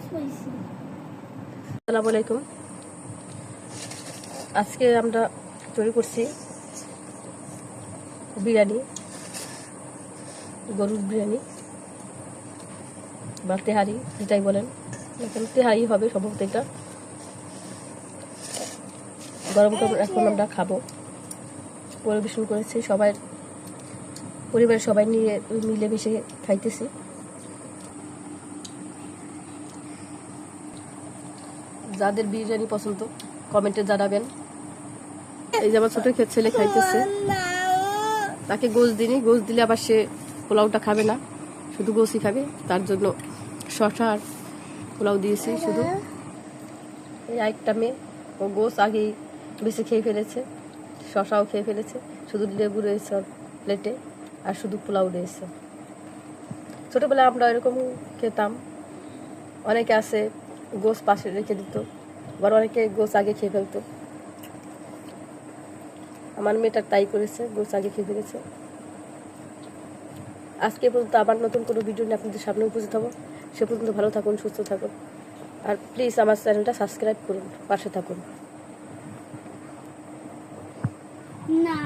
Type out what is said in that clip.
আসসালামু আলাইকুম। আজকে আমরা তৈরি করছি বিরিয়ানি, গরুর বিরিয়ানি বা তেহারি, যেটাই বলেন। এখন তেহারি হবে সম্ভবত এটা। গরম গরম এখন আমরা খাব। পরিবেশন করেছি সবাই, পরিবারের সবাই নিয়ে মিলেমিশে খাইতেছি। যাদের বিরিয়ানি পছন্দ, কমেন্টে জানাবেন। এই যে আমার ছোট ছেলে খাইতেছে, তাকে গোস দিনি গোস দিলে আবার সে পোলাওটা খাবে না, শুধু গোসই খাবে, তার জন্য শশা আর পোলাও দিয়েছি শুধু। এই আরেকটা মেয়ে, ও গোস আগেই বেশি খেয়ে ফেলেছে শশাও খেয়ে ফেলেছে, শুধু লেবু রয়েছে প্লেটে আর শুধু পোলাও রয়েছে। ছোটোবেলায় আমরা এরকম খেতাম, অনেকে আছে গোস পাশে রেখে দিত। আবার অনেকে গোস আগে খেয়ে ফেলতো। আমার মেয়েটা তাই করেছে, গোস আগে খেয়ে ফেলেছে। আজকে পর্যন্ত আবার নতুন কোনো ভিডিও নিয়ে আপনাদের সামনে উপস্থিত হব। সে পর্যন্ত ভালো থাকুন, সুস্থ থাকুন। আর প্লিজ আমার চ্যানেলটা সাবস্ক্রাইব করুন, পাশে থাকুন। না